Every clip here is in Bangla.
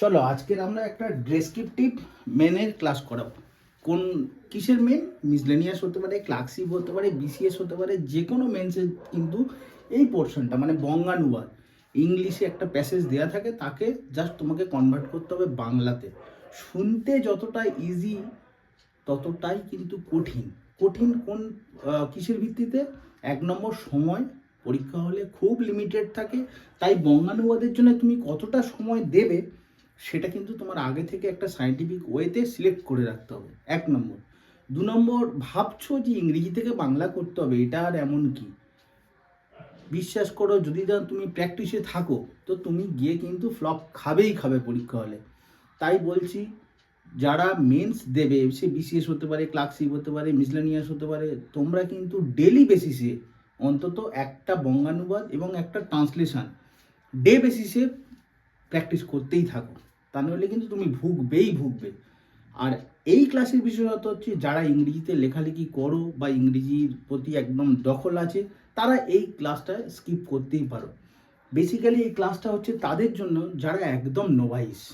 চলো, আজকের আমরা একটা ডেসক্রিপটিভ মেনের ক্লাস করাবো। কোন কিসের মেন মিসলেনিয়াস হতে পারে ক্লার্কশিপ হতে পারে বিসিএস হতে পারে, যে কোনো মেন্সের কিন্তু এই পোর্শনটা মানে বঙ্গানুবাদ। ইংলিশে একটা প্যাসেজ দেওয়া থাকে, তাকে জাস্ট তোমাকে কনভার্ট করতে হবে বাংলাতে। শুনতে যতটা ইজি ততটাই কিন্তু কঠিন। কঠিন কোন কিসের ভিত্তিতে? এক নম্বর সময়। পরীক্ষা হলে খুব লিমিটেড থাকে। তাই বঙ্গানুবাদের জন্য তুমি কতটা সময় দেবে সেটা কিন্তু তোমার আগে থেকে একটা সায়েন্টিফিক ওয়েতে সিলেক্ট করে রাখতে হবে। এক নম্বর। দু নম্বর, ভাবছ যে ইংরেজি থেকে বাংলা করতে হবে, এটা আর এমন কি? বিশ্বাস করো, যদি না তুমি প্র্যাকটিসে থাকো, তো তুমি গিয়ে কিন্তু ফ্লপ খাবেই খাবে পরীক্ষা হলে। তাই বলছি, যারা মেন্স দেবে, সে বিসিএস হতে পারে ক্লার্কশিপ হতে পারে মিসলানিয়াস হতে পারে, তোমরা কিন্তু ডেলি বেসিসে অন্তত একটা বঙ্গানুবাদ এবং একটা ট্রান্সলেশন ডে বেসিসে প্র্যাকটিস করতেই থাকো। তা কিন্তু তুমি ভুগবেই ভুগবে। আর এই ক্লাসের বিশেষত হচ্ছে যারা ইংরেজিতে লেখালেখি করো বা ইংরেজির প্রতি একদম দখল আছে, তারা এই ক্লাসটা স্কিপ করতেই পারো। বেসিক্যালি এই ক্লাসটা হচ্ছে তাদের জন্য যারা একদম নোভাইস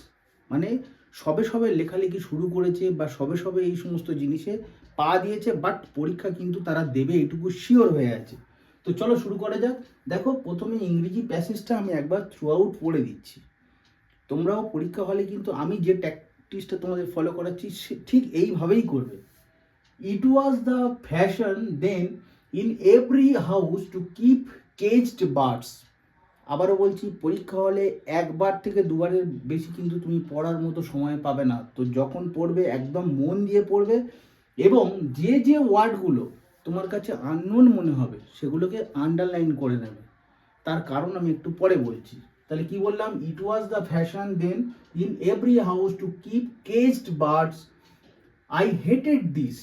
মানে সবে সবে লেখালেখি শুরু করেছে বা সবে সবে এই সমস্ত জিনিসে পা দিয়েছে বাট পরীক্ষা কিন্তু তারা দেবে এটুকু শিওর হয়ে আছে। তো চলো শুরু করা যাক। দেখো প্রথমে ইংরেজি প্যাসেজটা আমি একবার থ্রু আউট পড়ে দিচ্ছি। তোমরাও পরীক্ষা হলে কিন্তু আমি যে ট্যাকটিসটা তোমাদের ফলো করাচ্ছি, সে- ঠিক এইভাবেই করবে। It was the fashion then in every house to keep caged birds আবারও বলছি, পরীক্ষা হলে একবার থেকে দুবারের বেশি কিন্তু তুমি পড়ার মতো সময় পাবে না। তো যখন পড়বে, একদম মন দিয়ে পড়বে এবং যে যে ওয়ার্ডগুলো তোমার কাছে আননোন মনে হবে, সেগুলোকে আন্ডারলাইন করে নেবে। তার কারণ আমি একটু পরে বলছি। তাহলে কি বললাম? It was the fashion then in every house to keep caged birds I hated this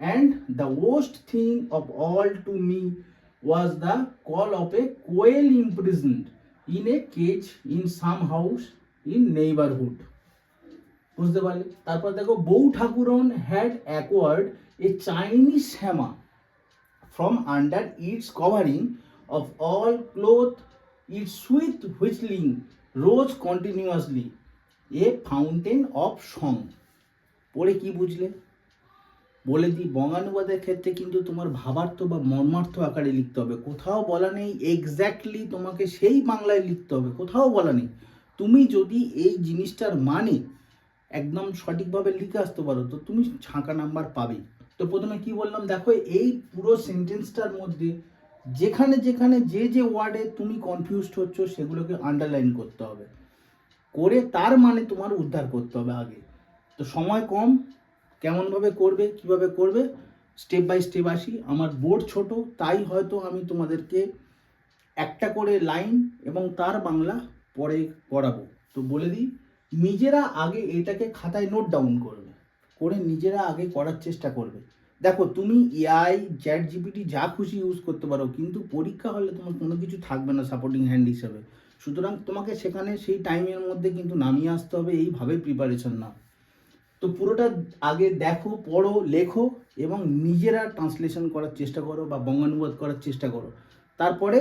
and the worst thing of all to me was the call of a quail imprisoned in a cage in some house in neighbourhood বুঝতে পারলে? তারপর দেখো, Bou Thakuran had acquired a Chinese hama from under its covering of all cloth its sweet whistling rose continuously a fountain of song পড়ে কি বুঝলে? বলে দিই বঙ্গানুবাদের ক্ষেত্রে কিন্তু তোমার ভাবার্থ বা মর্মার্থ আকারে লিখতে হবে। কোথাও বলা নেই এক্স্যাক্টলি তোমাকে সেই বাংলায় লিখতে হবে। কোথাও বলা নেই। তুমি যদি এই জিনিসটার মানে একদম সঠিকভাবে লিখে আসতে পারো, তো তুমি ছাঁকা নাম্বার পাবে। তো প্রথমে কি বললাম? দেখো, এই পুরো সেন্টেন্সটার মধ্যে যেখানে যেখানে যে যে ওয়ার্ডে তুমি কনফিউজড হচ্ছ, সেগুলোকে আন্ডারলাইন করতে হবে। করে তার মানে তোমার উদ্ধার করতে হবে আগে। তো সময় কম, কেমনভাবে করবে, কীভাবে করবে স্টেপ বাই স্টেপ আসি। আমার বোর্ড ছোট, তাই হয়তো আমি তোমাদেরকে একটা করে লাইন এবং তার বাংলা পরে পড়াবো। তো বলে দিই, নিজেরা আগে এটাকে খাতায় নোট ডাউন করবে। করে নিজেরা আগে করার চেষ্টা করবে। দেখো, তুমি এআই চ্যাট জিপিটি যা খুশি ইউজ করতে পারো, কিন্তু পরীক্ষা হলে তোমার কোনো কিছু থাকবে না সাপোর্টিং হ্যান্ড হিসেবে। সুতরাং তোমাকে সেখানে সেই টাইমের মধ্যে কিন্তু নামিয়ে আসতে হবে, এইভাবে প্রিপারেশন নাও। তো পুরোটা আগে দেখো, পড়ো, লেখো এবং নিজেরা ট্রান্সলেশন করার চেষ্টা করো বা বঙ্গানুবাদ করার চেষ্টা করো। তারপরে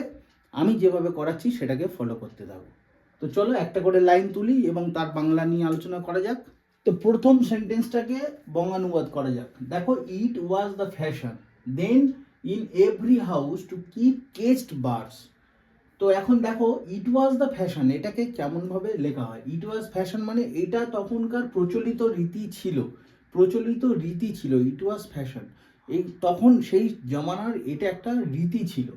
আমি যেভাবে করাচ্ছি সেটাকে ফলো করতে থাকো। তো চলো একটা করে লাইন তুলি এবং তার বাংলা নিয়ে আলোচনা করা যাক। তো প্রথম সেন্টেন্সটাকে বঙ্গানুবাদ করা যাক। দেখো it was the fashion then in every house to keep caged birds তো এখন দেখো ইট ওয়াজ দ্য ফ্যাশন এটাকে কেমনভাবে লেখা হয়? ইট ওয়াজ ফ্যাশন মানে এটা তখনকার প্রচলিত রীতি ছিল। প্রচলিত রীতি ছিল ইট ওয়াজ ফ্যাশন এই তখন সেই জমানার এটা একটা রীতি ছিল।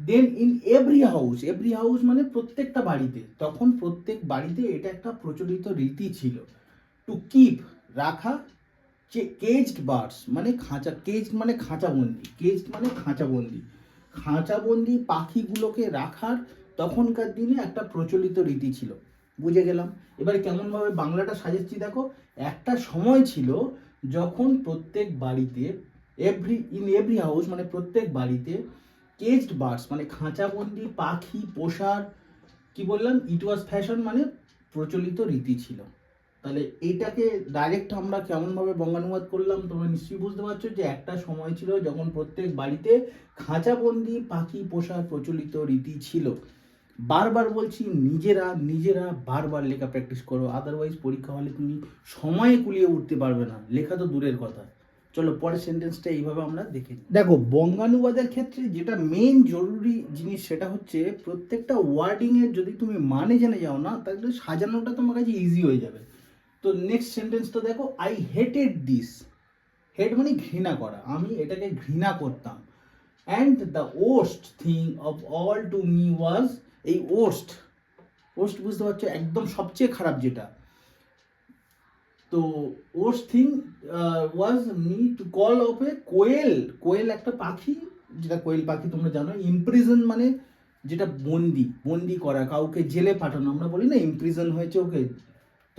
Then in every house every house মানে প্রত্যেকটা বাড়িতে, তখন প্রত্যেক বাড়িতে এটা একটা প্রচলিত রীতি ছিল। টু কিপ রাখা যে কেজড বার্ডস মানে খাঁচা কেজড মানে খাঁচাবন্দি কেজড মানে খাঁচাবন্দি। খাঁচাবন্দি পাখিগুলোকে রাখার তখনকার দিনে একটা প্রচলিত রীতি ছিল। বুঝে গেলাম? এবারে কেমনভাবে বাংলাটা সাজাচ্ছি দেখো? একটা সময় ছিল যখন প্রত্যেক বাড়িতে এভরি ইন এভরি হাউস মানে প্রত্যেক বাড়িতে কেজড বার্ডস মানে খাঁচাবন্দি, পাখি, পোষার, কি বললাম? ইট ওয়াজ ফ্যাশন মানে প্রচলিত রীতি ছিল। তাহলে এইটাকে ডাইরেক্ট আমরা কেমনভাবে বঙ্গানুবাদ করলাম, তোমরা নিশ্চয়ই বুঝতে পারছ যে একটা সময় ছিল যখন প্রত্যেক বাড়িতে খাঁচাবন্দি পাখি পোষার প্রচলিত রীতি ছিল। বারবার বলছি নিজেরা নিজেরা বারবার লেখা প্র্যাকটিস করো আদারওয়াইজ পরীক্ষা হলে তুমি সময়ে কুলিয়ে উঠতে পারবে না, লেখা তো দূরের কথা। চলো পরের সেন্টেন্সটা এইভাবে আমরা দেখে নিই। দেখো, বঙ্গানুবাদের ক্ষেত্রে যেটা মেন জরুরি জিনিস সেটা হচ্ছে প্রত্যেকটা ওয়ার্ডিংয়ের যদি তুমি মানে জেনে যাও না, তাহলে সাজানোটা তোমার কাছে ইজি হয়ে যাবে। তো নেক্সট সেন্টেন্সটা দেখো আই হেটেড দিস হেট মানে ঘৃণা করা। আমি এটাকে ঘৃণা করতাম। And the worst thing of all to me was এই ওস্ট ওস্ট বুঝতে পারছ? একদম সবচেয়ে খারাপ যেটা। তো worst thing was me to call of a quail quail একটা পাখি, যেটা কোয়েল পাখি তোমরা জানো ইমপ্রিজন মানে যেটা বন্দি বন্দি করা, কাউকে জেলে পাঠানো। আমরা বলি না ইমপ্রিজন হয়েছে ওকে।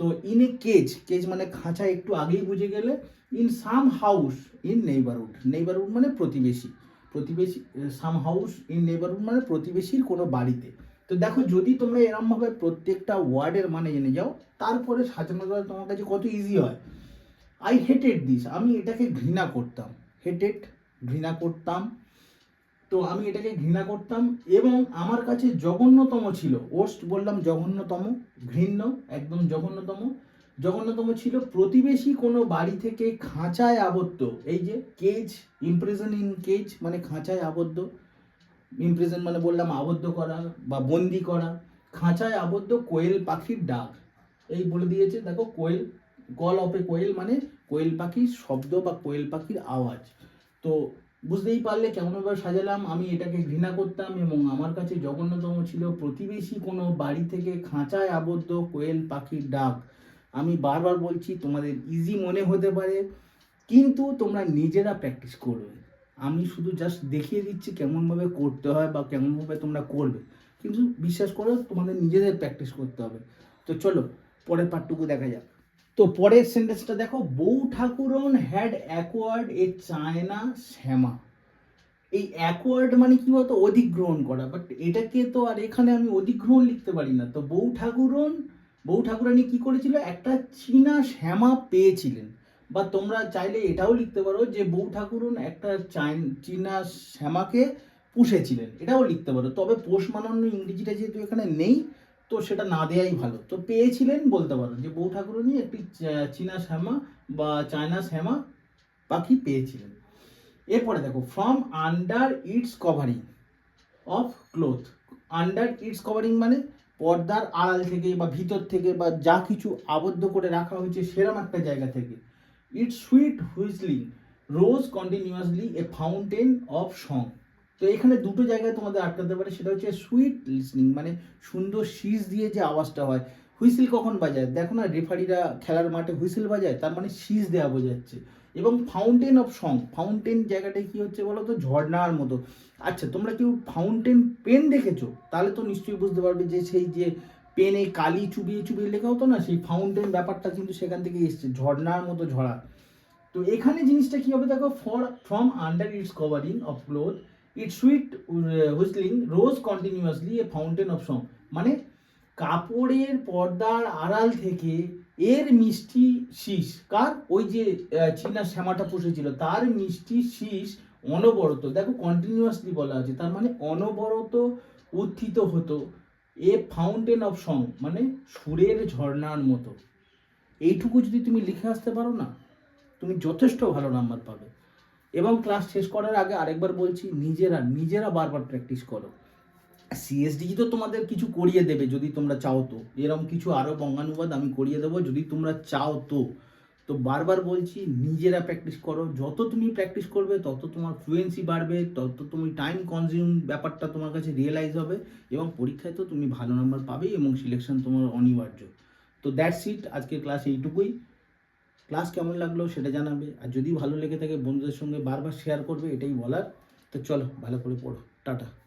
তো ইন এ কেজ কেজ মানে খাঁচা একটু আগেই বুঝে গেলে in some house in neighbourhood neighbourhood মানে প্রতিবেশী প্রতিবেশী সাম হাউস ইন নেইবারহুড মানে প্রতিবেশীর কোনো বাড়িতে। তো দেখো যদি তোমরা এরমভাবে প্রত্যেকটা ওয়ার্ডের মানে জেনে যাও, তারপরে সাজানোটা তোমার কাছে কত ইজি হয়। আই হেটেড দিস আমি এটাকে ঘৃণা করতাম হেটেড ঘৃণা করতাম। তো আমি এটাকে ঘৃণা করতাম এবং আমার কাছে জঘন্যতম ছিল। ওস্ট বললাম জঘন্যতম, ঘৃণ্য, একদম জঘন্যতম। জঘন্যতম ছিল প্রতিবেশী কোনো বাড়ি থেকে খাঁচায় আবদ্ধ। এই যে কেজ ইমপ্রেশন ইন কেজ মানে খাঁচায় আবদ্ধ। ইমপ্রেশন মানে বললাম আবদ্ধ করা বা বন্দি করা। খাঁচায় আবদ্ধ কোয়েল পাখির ডাক। এই বলে দিয়েছে, দেখো কোয়েল অফ এ কোয়েল মানে কোয়েল পাখির শব্দ বা কোয়েল পাখির আওয়াজ। তো বুঝতেই পারলে কেমনভাবে সাজালাম, আমি এটাকে ঘৃণা করতাম এবং আমার কাছে জঘন্যতম ছিল প্রতিবেশী কোনো বাড়ি থেকে খাঁচায় আবদ্ধ কোয়েল পাখির ডাক। আমি বারবার বলছি, তোমাদের ইজি মনে হতে পারে, কিন্তু তোমরা নিজেরা প্র্যাকটিস করবে। আমি শুধু জাস্ট দেখিয়ে দিচ্ছি কেমনভাবে করতে হয় বা কেমনভাবে তোমরা করবে। কিন্তু বিশ্বাস করো, তোমাদের নিজেদের প্র্যাকটিস করতে হবে। তো চলো, পরের পার্টটুকু দেখা যাক। তো পরের সেন্টেন্সটা দেখো, Bou Thakuran had acquired a China shama. এই অ্যাকোয়ার্ড মানে কি বলতো? অধিগ্রহণ করা। বাট এটাকে তো আর এখানে আমি অধিগ্রহণ লিখতে পারি না। তো বউ ঠাকুরন, বউ ঠাকুরানি কি করেছিল? একটা চীনা শ্যামা পেয়েছিলেন। বা তোমরা চাইলে এটাও লিখতে পারো যে, বউ ঠাকুরন একটা চীনা শ্যামাকে পুষেছিলেন। এটাও লিখতে পারো। তবে পোষ মানান্য ইংরেজিটা যেহেতু এখানে নেই তো সেটা না দেয়াই ভালো। তো পেয়েছিলেন বলতে পারো যে বউ ঠাকুরানি একটি চীনা শ্যামা বা চায়না শ্যামা পাখি পেয়েছিলেন। এরপরে দেখো from under its covering of cloth under its covering মানে পর্দার আড়াল থেকে বা ভিতর থেকে বা যা কিছু আবদ্ধ করে রাখা হয়েছে সেরম একটা জায়গা থেকে। It's sweet whistling rose continuously a fountain of song তো এখানে দুটো জায়গায় তোমাদের আটকাতে পারে, সেটা হচ্ছে সুইট লিসনিং মানে সুন্দর শীষ দিয়ে যে আওয়াজটা হয়। হুইসেল কখন বাজায়? দেখো না, রেফারিরা খেলার মাঠে হুইসেল বাজায়, তার মানে শীষ দেওয়া বোঝাচ্ছে। এবং ফাউন্টেন অফ সং ফাউন্টেন জায়গাটায় কি হচ্ছে বলো তো? ঝর্ণার মতো। আচ্ছা তোমরা কেউ ফাউন্টেন পেন দেখেছ? তাহলে তো নিশ্চয়ই বুঝতে পারবে যে সেই যে পেনে কালি চুবিয়ে চুবিয়ে লেখা হতো না, সেই ফাউন্টেন ব্যাপারটা কিন্তু সেখান থেকে এসছে, ঝর্ণার মতো ঝরা। তো এখানে জিনিসটা কি হবে দেখো? For from under its covering of cloth it sweet whistling rose continuously a fountain of song মানে কাপড়ের পর্দার আড়াল থেকে এর মিষ্টি শীষ, কার? ওই যে চীনা শ্যামাটা পুষেছিল, তার মিষ্টি শীষ অনবরত, দেখো কন্টিনিউয়াসলি বলা আছে, তার মানে অনবরত উত্থিত হতো এ ফাউন্টেন অফ সং মানে সুরের ঝর্ণার মতো। এইটুকু যদি তুমি লিখে আসতে পারো না, তুমি যথেষ্ট ভালো নাম্বার পাবে। এবং ক্লাস শেষ করার আগে আরেকবার বলছি, নিজেরা নিজেরা বারবার প্র্যাকটিস করো। সিএসডি তো তোমাদের কিছু করিয়ে দেবে যদি তোমরা চাও তো। এরকম কিছু আরও বঙ্গানুবাদ আমি করিয়ে দেবো যদি তোমরা চাও তো। তো বারবার বলছি, নিজেরা প্র্যাকটিস করো। যত তুমি প্র্যাকটিস করবে, তত তোমার ফ্লুয়েন্সি বাড়বে, তত তুমি টাইম কনজিউম ব্যাপারটা তোমার কাছে রিয়েলাইজ হবে এবং পরীক্ষায় তো তুমি ভালো নাম্বার পাবেই এবং সিলেকশন তোমার অনিবার্য। তো দ্যাটস ইট আজকের ক্লাস এইটুকুই। ক্লাস কেমন লাগল সেটা জানাবে। আর যদি ভালো লেগে থাকে বন্ধুদের সঙ্গে বারবার শেয়ার করবে, এটাই বলার। তো চলো, ভালো করে পড়ো। টাটা।